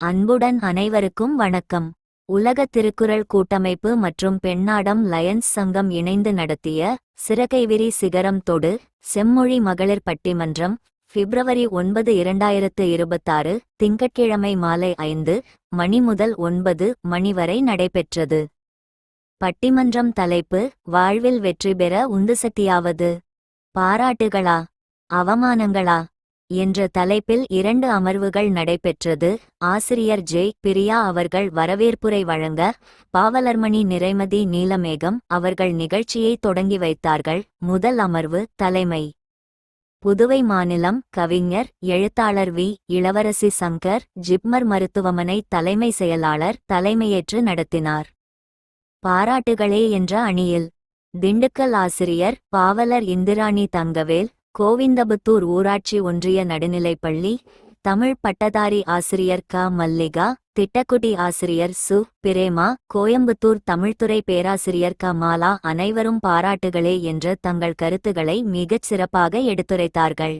அன்புடன் அனைவருக்கும் வணக்கம். உலக திருக்குறள் கூட்டமைப்பு மற்றும் பெண்ணாடம் லயன்ஸ் சங்கம் இணைந்து நடத்திய சிறகைவிரி சிகரம் தொடு செம்மொழி மகளிர் பட்டிமன்றம் பிப்ரவரி ஒன்பது இரண்டாயிரத்து இருபத்தாறு திங்கட்கிழமை மாலை ஐந்து மணி முதல் ஒன்பது மணி வரை நடைபெற்றது. பட்டிமன்றம் தலைப்பு வாழ்வில் வெற்றி பெற உந்துசக்தியாவது? பாராட்டுகளா? அவமானங்களா? என்ற தலைப்பில் இரண்டு அமர்வுகள் நடைபெற்றது. ஆசிரியர் ஜெய் பிரியா அவர்கள் வரவேற்புரை வழங்க பாவலர்மணி நிறைமதி நீலமேகம் அவர்கள் நிகழ்ச்சியை தொடங்கி வைத்தார்கள். முதல் அமர்வு தலைமை. புதுவை மாநிலம் கவிஞர் எழுத்தாளர் வி. இளவரசி சங்கர் ஜிப்மர் மருத்துவமனை தலைமை செயலாளர் தலைமையேற்று நடத்தினார். பாராட்டுகளே என்ற அணியில். திண்டுக்கல் ஆசிரியர் பாவலர் இந்திராணி தங்கவேல் கோவிந்தபுத்தூர் ஊராட்சி ஒன்றிய நடுநிலைப்பள்ளி தமிழ் பட்டதாரி ஆசிரியர் க. மல்லிகா திட்டக்குடி ஆசிரியர் சு. பிரேமா கோயம்புத்தூர் தமிழ்துறை பேராசிரியர் க. மாலா அனைவரும் பாராட்டுகளே என்று தங்கள் கருத்துக்களை மிகச் சிறப்பாக எடுத்துரைத்தார்கள்.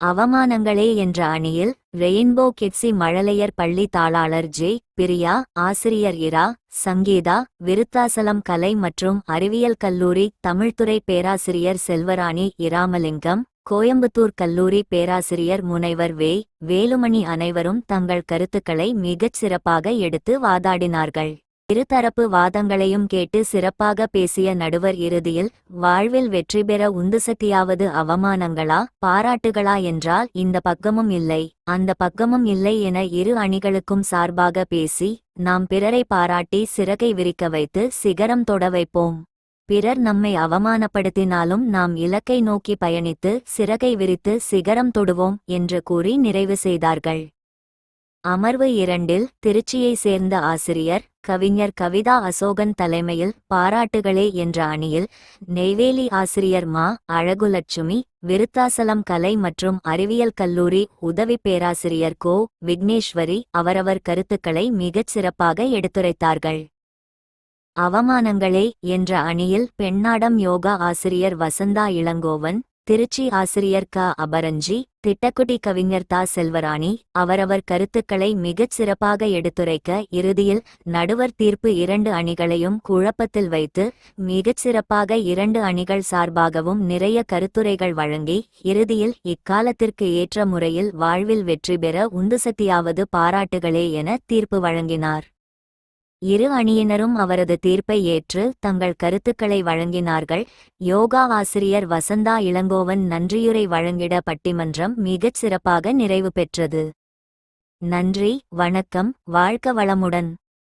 அவமானங்களே என்ற அணியில் ரெயின்போ கிட்ஸி மழலையர் பள்ளி தாளாளர் ஜே பிரியா ஆசிரியர் இரா சங்கீதா விருத்தாசலம் கலை மற்றும் அறிவியல் கல்லூரி தமிழ்துறை பேராசிரியர் செல்வராணி இராமலிங்கம் கோயம்புத்தூர் கல்லூரி பேராசிரியர் முனைவர் வே வேலுமணி அனைவரும் தங்கள் கருத்துக்களை மிகச் சிறப்பாக எடுத்து வாதாடினார்கள். இருதரப்பு வாதங்களையும் கேட்டு சிறப்பாக பேசிய நடுவர் இறுதியில் வாழ்வில் வெற்றி பெற உந்துசக்தியாவது அவமானங்களா பாராட்டுகளா என்றால் இந்த பக்கமும் இல்லை. அந்த பக்கமும் இல்லை என இரு அணிகளுக்கும் சார்பாக பேசி நாம் பிறரை பாராட்டி சிறகை விரிக்க வைத்து சிகரம் தொட வைப்போம். பிறர் நம்மை அவமானப்படுத்தினாலும் நாம் இலக்கை நோக்கி பயணித்து சிறகை விரித்து சிகரம் தொடுவோம் என்று கூறி நிறைவு செய்தார்கள். அமர்வு இரண்டில் திருச்சியை சேர்ந்த ஆசிரியர் கவிஞர் கவிதா அசோகன் தலைமையில் பாராட்டுகளே என்ற அணியில் நெய்வேலி ஆசிரியர் மா. அழகுலட்சுமி விருத்தாசலம் கலை மற்றும் அறிவியல் கல்லூரி உதவி பேராசிரியர் கோ. விக்னேஸ்வரி அவரவர் கருத்துக்களை மிகச் சிறப்பாக எடுத்துரைத்தார்கள். அவமானங்களே என்ற அணியில் பெண்ணாடம் யோகா ஆசிரியர் வசந்தா இளங்கோவன் திருச்சி ஆசிரியர் க. அபரஞ்சி திட்டக்குடி கவிஞர் தா. செல்வராணி அவரவர் கருத்துக்களை மிகச் சிறப்பாக எடுத்துரைக்க இறுதியில் நடுவர் தீர்ப்பு இரண்டு அணிகளையும் குழப்பத்தில் வைத்து மிகச் சிறப்பாக இரண்டு அணிகள் சார்பாகவும் நிறைய கருத்துரைகள் வழங்கி இறுதியில் இக்காலத்திற்கு ஏற்ற முறையில் வாழ்வில் வெற்றி பெற உந்துசக்தியாவது பாராட்டுகளே என தீர்ப்பு வழங்கினார். இரு அணியினரும் அவரது தீர்ப்பை ஏற்று தங்கள் கருத்துக்களை வழங்கினார்கள். யோகா ஆசிரியர் வசந்தா இளங்கோவன் நன்றியுரை வழங்கிட பட்டிமன்றம் மிகச் சிறப்பாக நிறைவு பெற்றது. நன்றி வணக்கம் வாழ்க்க வளமுடன்.